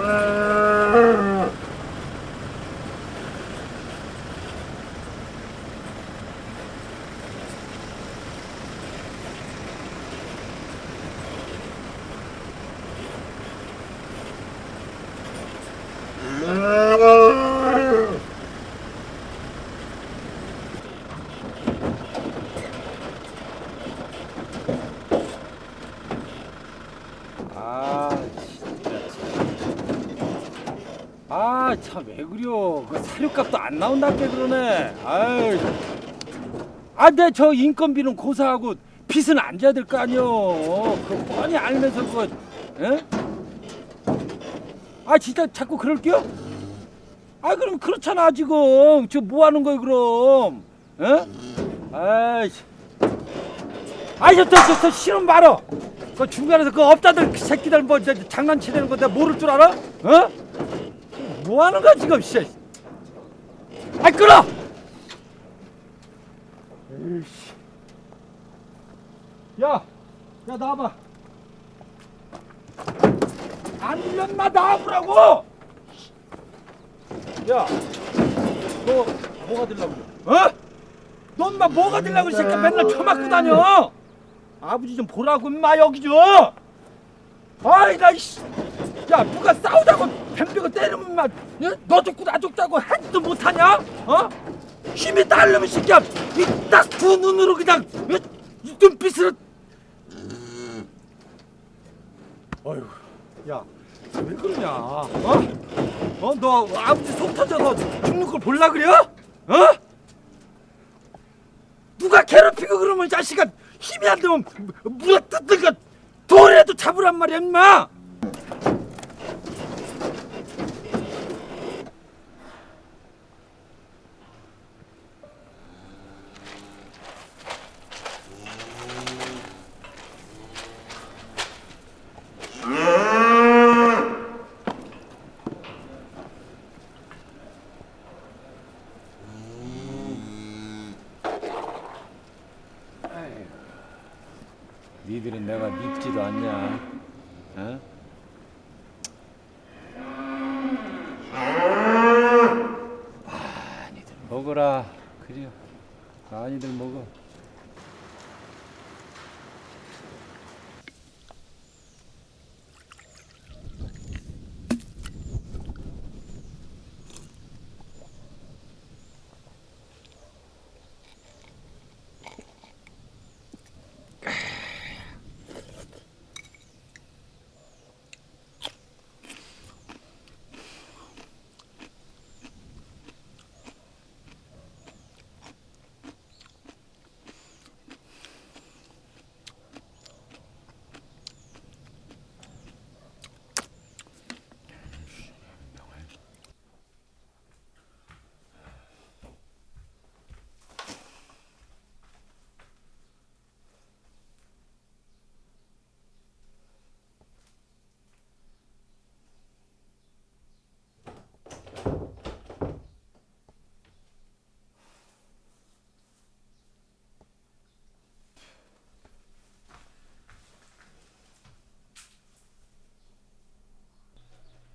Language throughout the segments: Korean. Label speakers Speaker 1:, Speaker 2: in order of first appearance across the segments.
Speaker 1: 아, 아, 참 왜 그려? 그 사료값도 안 나온다게 그러네. 아이. 아, 내 저 인건비는 고사하고 빚은 안 져야 될 거 아니여. 그 뻔히 알면서 그거, 에? 아, 진짜 자꾸 그럴게요? 아, 그럼 그렇잖아 지금. 저뭐 하는 거야 그럼? 에? 아이씨. 아이, 저, 저, 저, 저 실험 말어. 그 중간에서 그 업자들 그 새끼들 뭐 저, 장난치는 거 내가 모를 줄 알아? 어? 뭐 하는 거야 지금 씨. 아이 끊어. 에이씨. 야, 야 나와봐. 안마 나와보라고. 야, 너 뭐가 되려고? 그래? 어? 넌 마 뭐가 되려고 이 새끼 맨날 처맞고 다녀? 아버지 좀 보라고 임마 여기 좀. 아이 나 이 씨. 야 누가 싸우자고 뱀뼈가 때리면 막너 죽고 나 죽자고 하지도 못하냐? 어? 힘이 딸려면 새끼야 이딱 두 눈으로 그냥 이, 이 눈빛으로. 어휴 야왜 그러냐? 어? 어? 너 아버지 속 터져서 죽는 걸 볼라 그래? 어? 누가 괴롭히고 그러면 이 자식아 힘이 안 되면 물어 뜯든가 돌에도 잡으란 말이야 임마 니들은 내가 밉지도 않냐? 어? 많이들 먹어라. 그래요. 많이들 먹어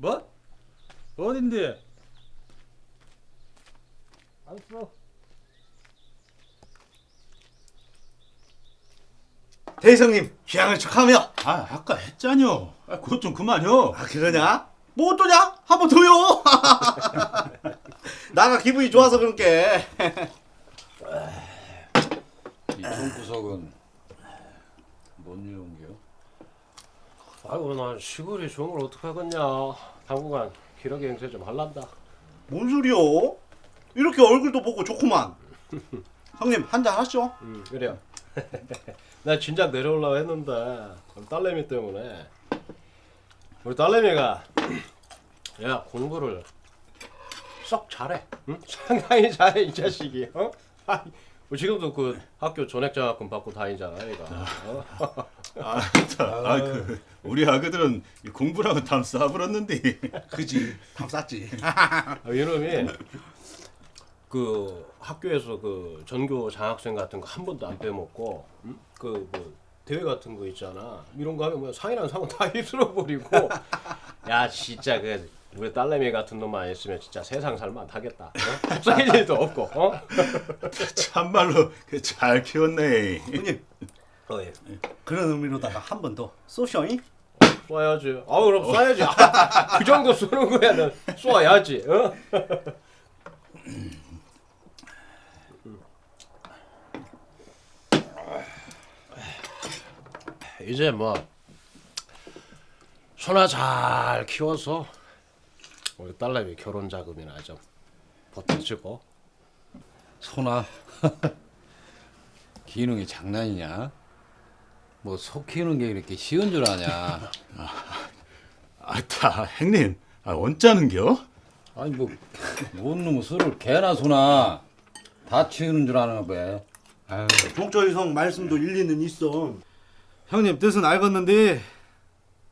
Speaker 1: 뭐? 어딘데? 알았어
Speaker 2: 대성님 귀향을 척하며
Speaker 3: 아 아까 했잖여. 아, 그것 좀 그만요.
Speaker 2: 아 그러냐? 뭐 어떠냐? 한 번 더요 나가 기분이 좋아서 그런게
Speaker 1: 이 총구석은 뭔일 온겨?
Speaker 4: 아이고 난 시골이 좋은 걸 어떻게 하겠냐 당분간 기러기 행세 좀 할란다
Speaker 2: 뭔 소리요? 이렇게 얼굴도 보고 좋구만 형님 한 잔 하시죠
Speaker 4: 음 그래요 나 진작 내려오려고 했는데 우리 딸내미 때문에 우리 딸내미가 야 공부를 썩 잘해 응? 상당히 잘해 이 자식이 어? 아이, 뭐 지금도 그 학교 전액장학금 받고 다니잖아 얘가 어?
Speaker 3: 아, 아, 그 우리 아그들은 이 공부랑은 탐 싸버렸는데.
Speaker 2: 그지 탐 쌌지
Speaker 4: 아, 이놈이 그 학교에서 그 전교 장학생 같은 거 한 번도 안 빼먹고 응? 그뭐 대회 같은 거 있잖아. 이런 거 하면 뭐 상이랑 상은 다 휩쓸어 버리고. 야 진짜 그 우리 딸내미 같은 놈만 있으면 진짜 세상 살만 하겠다. 어? 속상일 일도 없고. 어?
Speaker 3: 참말로 그잘 키웠네.
Speaker 2: 형님
Speaker 4: 어 예.
Speaker 2: 그런 의미로다가 한 번 더 쏘셔잉?
Speaker 4: 쏴야지. 아 그럼 쏴야지. 아, 그 정도 쏘는 거야. 는 쏴야지. 어? 이제 뭐 소나 잘 키워서 우리 딸내미 결혼 자금이나 좀 보태주고
Speaker 5: 소나 기능이 장난이냐? 뭐소 키우는 게 이렇게 쉬운 줄 아냐?
Speaker 3: 아따 형님, 아, 언짢은겨?
Speaker 5: 아니 뭐 뭔 놈의 소를 개나 소나 다 키우는 줄 아나 봐. 아유,
Speaker 2: 종철이성 말씀도 일리는 있어. 형님 뜻은 알겠는데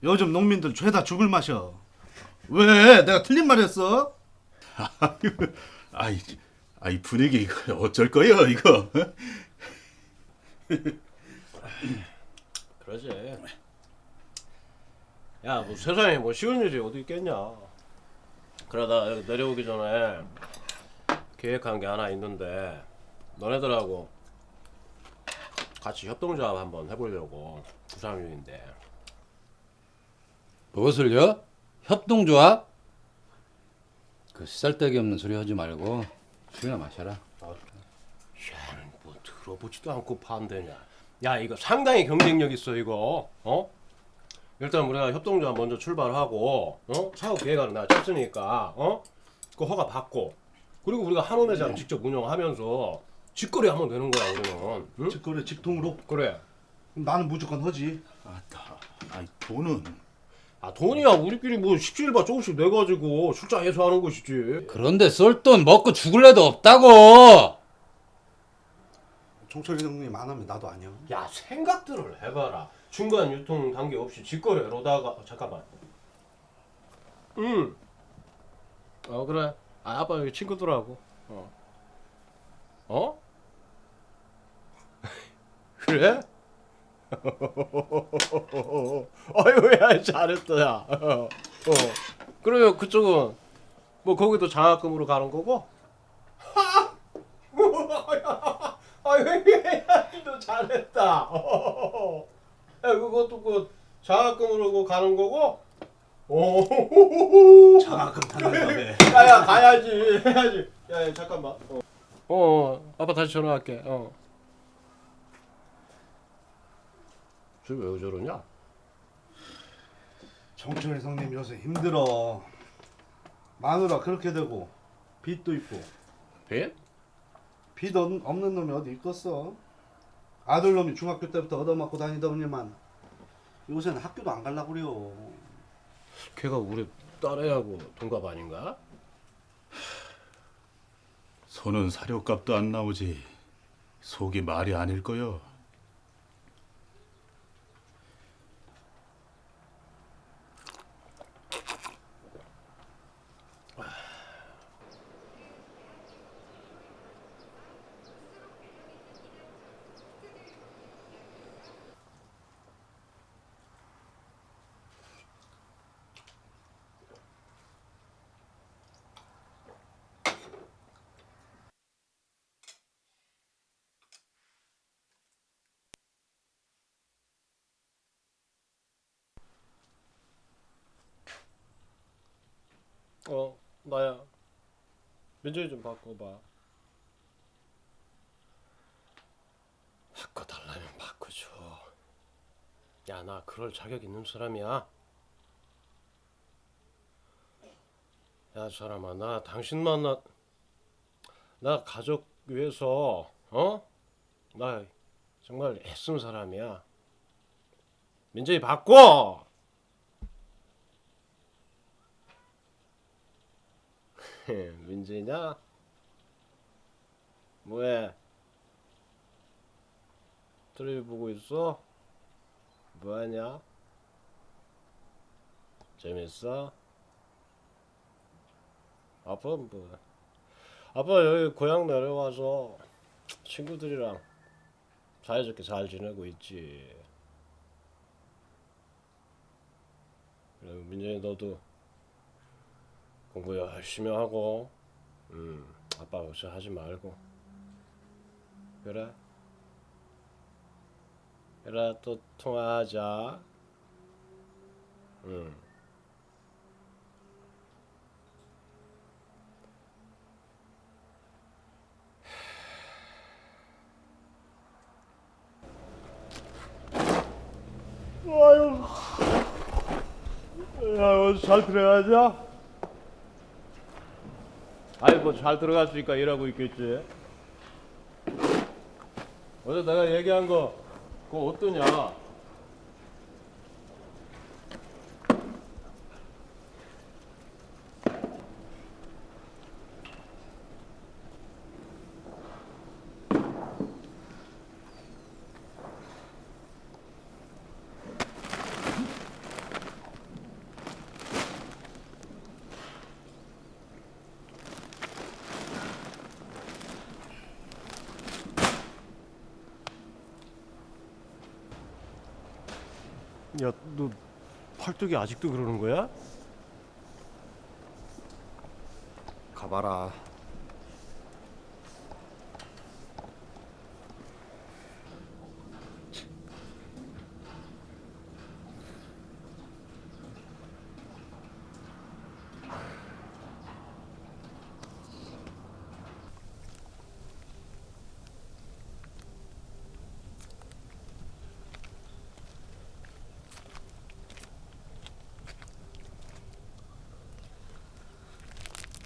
Speaker 2: 요즘 농민들 죄다 죽을 마셔. 왜? 내가 틀린 말했어?
Speaker 3: 아이고, 아이, 아이 분위기 이거 어쩔 거요 이거?
Speaker 4: 그러지. 야, 뭐 세상에 뭐 쉬운 일이 어디 있겠냐. 그러다 여기 내려오기 전에 계획한 게 하나 있는데 너네들하고 같이 협동조합 한번 해보려고 부상 중인데.
Speaker 5: 무엇을요? 협동조합? 그 쓸데기 없는 소리 하지 말고 술이나 마셔라.
Speaker 4: 야는 뭐 들어보지도 않고 반대냐. 야, 이거 상당히 경쟁력 있어 이거. 어? 일단 우리가 협동조합 먼저 출발하고 어? 사업 계획안을 내가 쳤으니까 어? 그 허가 받고 그리고 우리가 한원회장 직접 운영하면서 직거래 하면 되는 거야 우리는. 응?
Speaker 2: 직거래 직통으로
Speaker 4: 그래.
Speaker 2: 나는 무조건 하지.
Speaker 3: 아따, 아이 돈은
Speaker 4: 아 돈이야 우리끼리 뭐 17바 조금씩 내가지고 출자 해서 하는 것이지.
Speaker 5: 그런데 쏠돈 먹고 죽을 애도 없다고.
Speaker 2: 종철이 형님 안 하면 나도 아니야.
Speaker 4: 야 생각들을 해봐라. 중간 유통 단계 없이 직거래로다가 어, 잠깐만. 응. 어 그래. 아 아빠 여기 친구들하고. 어. 어? 그래? 아유 야 잘했다 야. 어. 어. 그러면 그쪽은 뭐 거기도 장학금으로 가는 거고? 아유 너 잘했다. 야 그것도 그 장학금으로 그 가는 거고? 오.
Speaker 2: 장학금 타는
Speaker 4: 야야 가야지 해야지. 야, 야 잠깐만. 어. 어 아빠 다시 전화할게. 어. 쟤왜 저러냐?
Speaker 2: 정철이 성님 요새 힘들어. 마누라 그렇게 되고 빚도 있고
Speaker 4: 배?
Speaker 2: 빚 없- 없는 놈이 어디 있겠어? 아들 놈이 중학교 때부터 얻어맞고 다니더니만 요새는 학교도 안 갈라고 그래요.
Speaker 4: 걔가 우리 딸애하고 동갑 아닌가?
Speaker 3: 소는 사료값도 안 나오지. 속이 말이 아닐 거요.
Speaker 4: 어 나야. 면접이 좀 바꿔봐. 바꿔달라면 바꿔줘. 야 나 그럴 자격 있는 사람이야. 야 사람아 나 당신 만나 나 가족 위해서 어? 나 정말 애쓴 사람이야. 민재이 바꿔. 예, 문제냐? 뭐해? 텔레비 보고 있어? 뭐하냐? 재밌어? 아빠 뭐? 아빠 여기 고향 내려와서 친구들이랑 사이좋게 잘 지내고 있지. 그리고 민정이 너도 공부 열심히 하고 음 아빠 없이 하지 말고 그래 그래 또 통화하자 음. 야, 어잘 들어가자. 아이 뭐잘 들어갔으니까 일하고 있겠지. 어제 내가 얘기한 거 그거 어떠냐? 야, 너 팔뚝이 아직도 그러는 거야?
Speaker 2: 가봐라.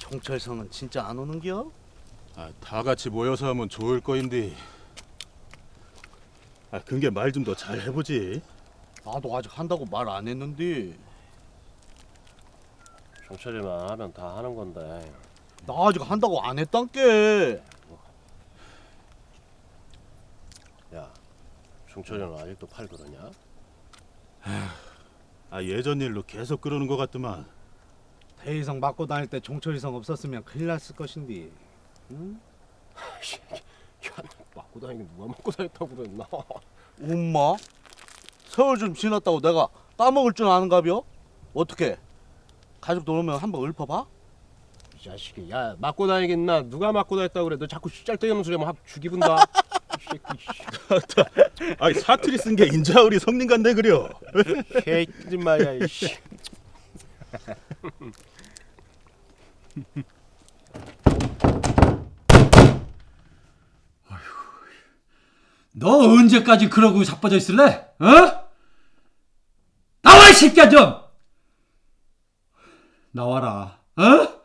Speaker 2: 경찰서는 진짜 안 오는겨?
Speaker 3: 아, 다 같이 모여서 하면 좋을 거인데. 아, 그게 말 좀 더 잘 해보지.
Speaker 2: 나도 아직 한다고 말 안 했는데
Speaker 4: 정철이만 하면 다 하는 건데.
Speaker 2: 나 아직 한다고 안 했단께.
Speaker 4: 야, 정철이는 아직도 팔 그러냐?
Speaker 3: 아, 예전 일로 계속 그러는 것 같더만.
Speaker 2: 대이성 맞고 다닐 때 종철이성 없었으면 큰일 났을 것인데.
Speaker 4: 야, 맞고 다니긴 누가 맞고 다녔다고 그랬나?
Speaker 2: 엄마? 세월 좀 지났다고 내가 따먹을 줄 아는가벼? 어떻게? 가족들 오면 한번 읊어봐?
Speaker 4: 이 자식이, 야, 맞고 다니겠나? 누가 맞고 다녔다고 그래? 너 자꾸 짤데기 없는 소리 하면 확 죽이 분다. 이 새끼, 씨.
Speaker 3: 아, 사투리 쓴 게 인자 우리 성민간데 그려.
Speaker 4: 개짓 말이야, 이 씨.
Speaker 1: 너 언제까지 그러고 자빠져 있을래? 어? 나와 이 새끼야 좀! 나와라. 어?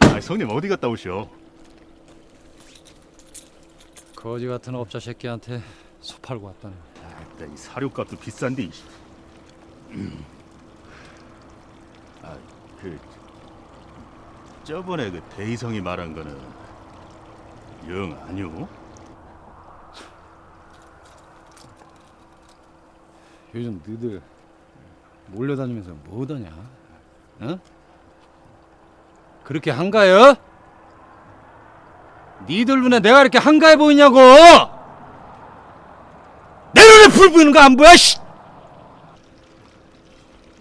Speaker 3: 아, 성님 어디 갔다 오셔?
Speaker 5: 거지 같은 업자 새끼한테 소 팔고 왔다는.
Speaker 3: 아, 이 사료값도 비싼데. 이씨. 음. 아, 그 저번에 그 대희성이 말한 거는 영 아니오?
Speaker 5: 요즘 너희들 몰려다니면서 뭐더냐? 어? 그렇게 한가해요? 니들 눈에 내가 이렇게 한가해 보이냐고! 내 눈에 불 보이는 거 안 보여? 씨!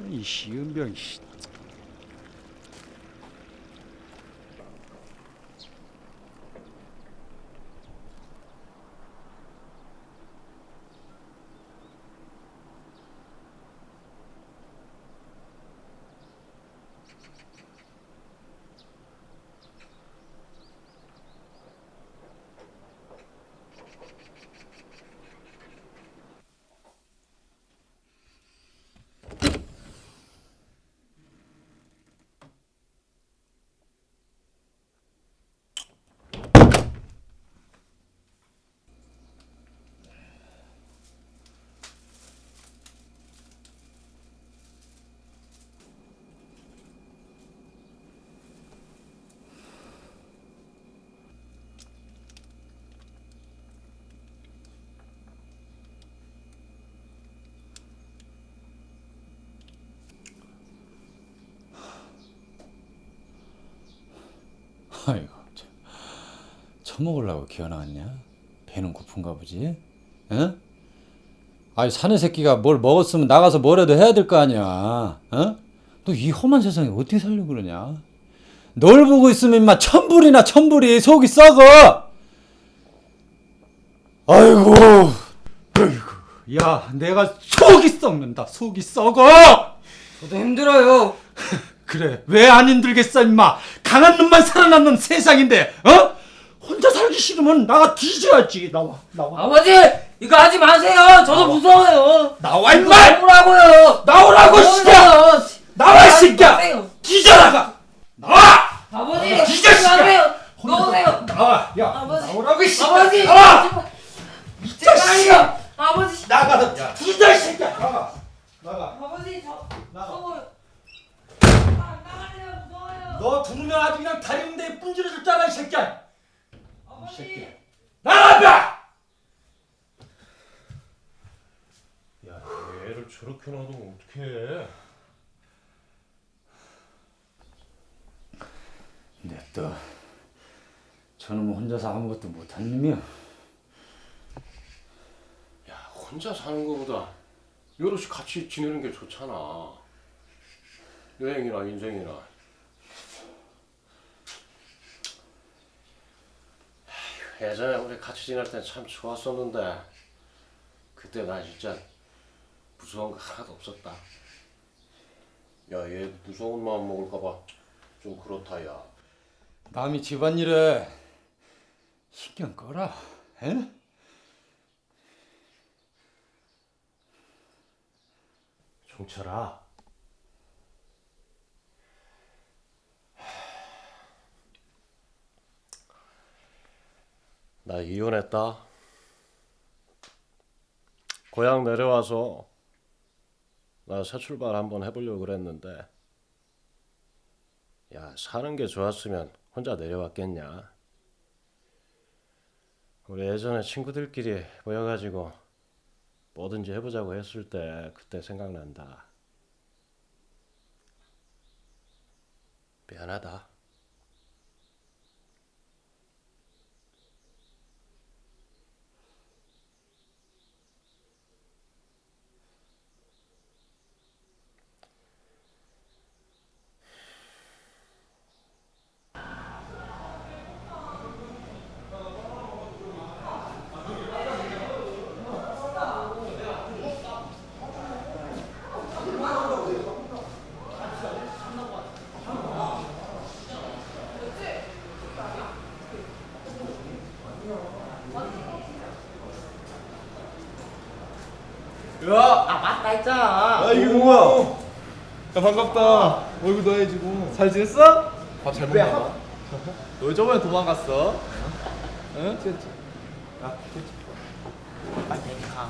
Speaker 5: 이 시은병 씨. 아이고 참. 처먹으려고 기어나왔냐? 배는 고픈가 보지? 응? 아이 사내 새끼가 뭘 먹었으면 나가서 뭐라도 해야 될 거 아니야 어? 너 이 험한 세상에 어떻게 살려고 그러냐? 널 보고 있으면 임마 천불이나 천불이 속이 썩어 아이고 아이고 야 내가 속이 썩는다 속이 썩어
Speaker 6: 저도 힘들어요.
Speaker 5: 그래 왜 안 힘들겠어 임마 강한 놈만 살아남는 세상인데 어? 혼자 살기 싫으면 나가 뒤져야지 나와 나와
Speaker 6: 아버지 이거 하지 마세요. 저도 무서워요.
Speaker 5: 나와 임마
Speaker 6: 나오라고요.
Speaker 5: 나오라고
Speaker 6: 나오라고요.
Speaker 5: 나와 이 새끼야
Speaker 6: 마세요.
Speaker 5: 뒤져 나가 나와
Speaker 6: 아버지
Speaker 5: 뒤져,
Speaker 6: 하지
Speaker 5: 씨발.
Speaker 6: 마세요. 넣으세요.
Speaker 5: 나와 야
Speaker 6: 아버지.
Speaker 5: 나오라고 이 새끼야
Speaker 6: 아버지.
Speaker 5: 나와
Speaker 6: 제발요. 아버지.
Speaker 5: 나가 뒤져 이 새끼야 나가 나가
Speaker 6: 아버지 저
Speaker 5: 나가.
Speaker 6: 무서워요. 아, 나가세요. 무서워요.
Speaker 5: 너 부르면 아주 그냥 다리 hun대에 분질러줄 줄 알아 이 새끼야.
Speaker 6: 아버지.
Speaker 5: 나가 임마
Speaker 4: 야 얘를 저렇게 놔두면 어떡해.
Speaker 5: 근데 또 저놈은 혼자서 아무것도 못한 놈이야
Speaker 4: 야 혼자 사는 거보다 여럿이 같이 지내는 게 좋잖아. 여행이나 인생이나 아휴, 예전에 우리 같이 지낼 땐 참 좋았었는데 그때 나 진짜 무서운 거 하나도 없었다. 야 얘 무서운 마음 먹을까봐 좀 그렇다 야.
Speaker 5: 남이 집안일에 신경 꺼라 에?
Speaker 4: 종철아 나 이혼했다 고향 내려와서 나 새 출발 한번 해보려고 그랬는데 야 사는 게 좋았으면 혼자 내려왔겠냐 우리 예전에 친구들끼리 모여가지고 뭐든지 해보자고 했을 때 그때 생각난다. 미안하다.
Speaker 7: 아 맞다 했잖아
Speaker 8: 아 이게 누구야? 야 반갑다. 얼굴 너해지고. 잘 지냈어? 밥잘 먹나 봐. 너 저번에 도망갔어? 응? 야,
Speaker 7: 빨리 가.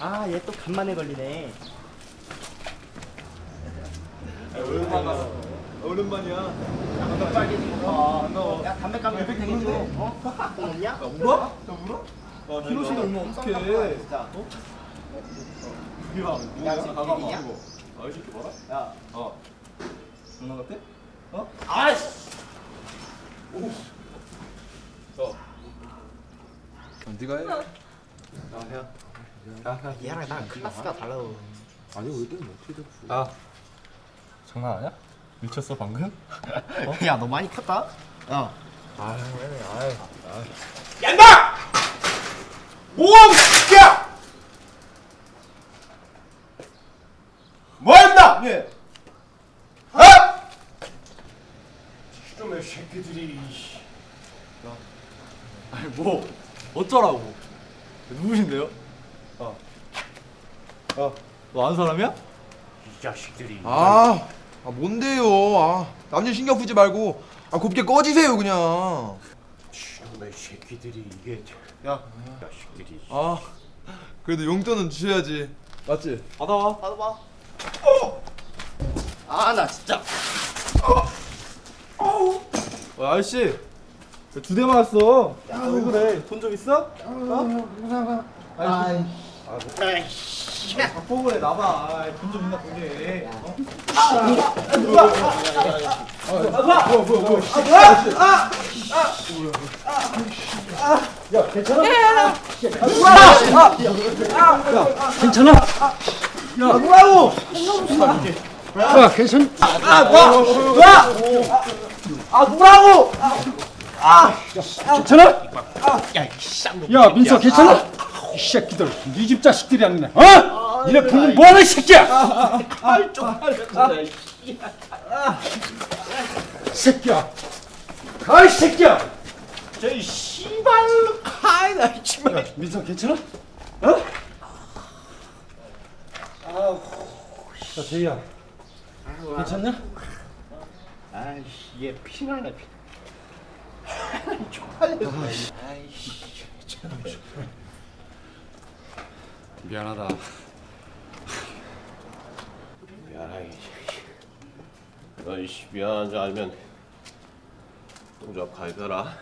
Speaker 7: 아, 얘 또 간만에 걸리네.
Speaker 8: 오랜만이야.
Speaker 7: 빨개진 거. 반가워. 야, 담배감 몇백 되는 거. 어? 돈 없냐?
Speaker 8: 울어? 나 울어? 아 히로시가 울면 어떡해?
Speaker 7: 진짜.
Speaker 8: 어? 야, 누구야?
Speaker 7: 지금
Speaker 8: 가가
Speaker 7: 비비냐?
Speaker 8: 봐. 아 이 새끼 봐라.
Speaker 7: 야,
Speaker 8: 어. 장난 같아? 어?
Speaker 7: 아이씨.
Speaker 8: 네가 해.
Speaker 7: 얘랑 나랑 클래스가 달라.
Speaker 8: 아. 장난 아니야? 미쳤어 방금?
Speaker 7: 야, 너 많이 컸다. 야.
Speaker 1: 얀다! 뭐하고 야! 뭐했나? 예. 어?
Speaker 4: 이놈의 새끼들이.
Speaker 8: 아니 뭐 어쩌라고? 누구신데요? 어. 어. 너 아는 사람이야?
Speaker 4: 이 자식들이.
Speaker 9: 아, 아 뭔데요? 아, 남녀 신경 쓰지 말고 아 곱게 꺼지세요 그냥.
Speaker 4: 이놈의 새끼들이 이게.
Speaker 8: 야.
Speaker 4: 자식들이.
Speaker 9: 아, 그래도 용돈은 주셔야지. 맞지?
Speaker 8: 받아와.
Speaker 7: 받아봐. 아, 나 진짜.
Speaker 8: 어, 아저씨. 두대 맞았어. 야, 왜 그래? 돈 좀 있어? 어?
Speaker 7: 아이.
Speaker 8: 박 보고에 나봐. 돈좀 있나 보게.
Speaker 1: 괜찮아? 야, 뭐라고? 야, 괜찮? 아, 뭐? 야! 아, 뭐라고? 아, 괜찮아? 야, 민서 괜찮아? 이 새끼들, 네 집 자식들이 아니네. 어? 니네 부모 뭐하는 이 새끼야? 새끼야, 가이 새끼야.
Speaker 4: 저이 씨발로 카이 나 정말.
Speaker 1: 야, 민서 괜찮아? 어? 야, 대희야. 괜찮냐?
Speaker 4: 아이씨 얘 피나네 피.
Speaker 5: 미안하다.
Speaker 4: 미안해. 너이씨 미안한 줄 알면 동작 가이더라.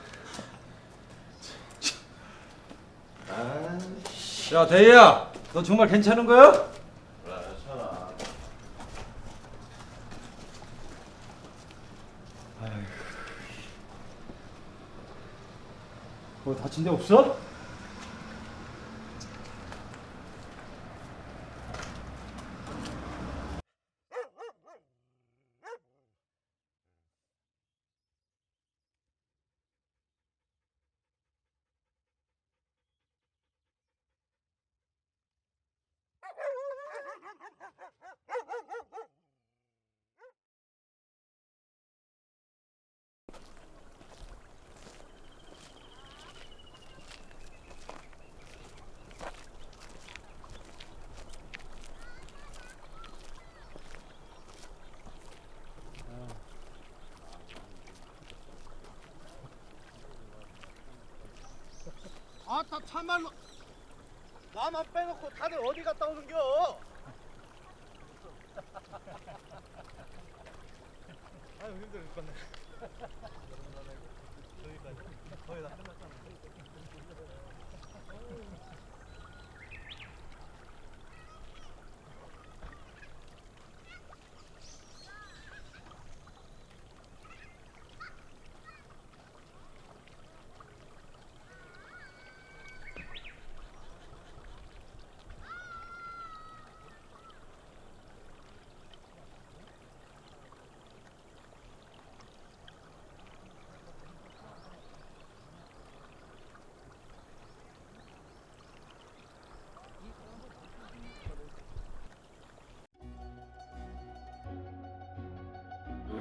Speaker 1: 야, 대희야. 너 정말 괜찮은 거야? 뭐 다친 데 없어?
Speaker 2: 아따 참말로 나만 빼놓고 다들 어디 갔다 오는겨? 아유 힘들어 죽겠네.
Speaker 10: 여기까지 거의 다 끝났다는데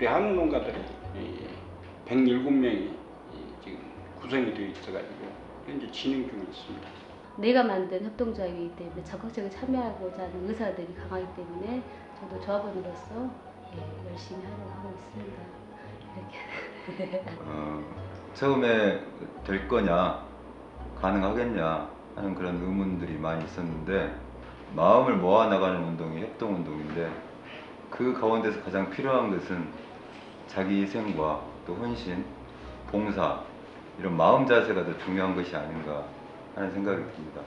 Speaker 10: 우리 한국 농가들이 107명이 지금 구성이 되어 있어가지고 현재 진행 중에 있습니다.
Speaker 11: 내가 만든 협동조합이기 때문에 적극적으로 참여하고자 하는 의사들이 강하기 때문에 저도 조합원으로서 예, 열심히 하려고 하고 있습니다. 이렇게
Speaker 12: 어, 처음에 될 거냐, 가능하겠냐 하는 그런 의문들이 많이 있었는데 마음을 모아 나가는 운동이 협동 운동인데 그 가운데서 가장 필요한 것은 자기 희생과 또 헌신, 봉사 이런 마음 자세가 더 중요한 것이 아닌가 하는 생각이 듭니다.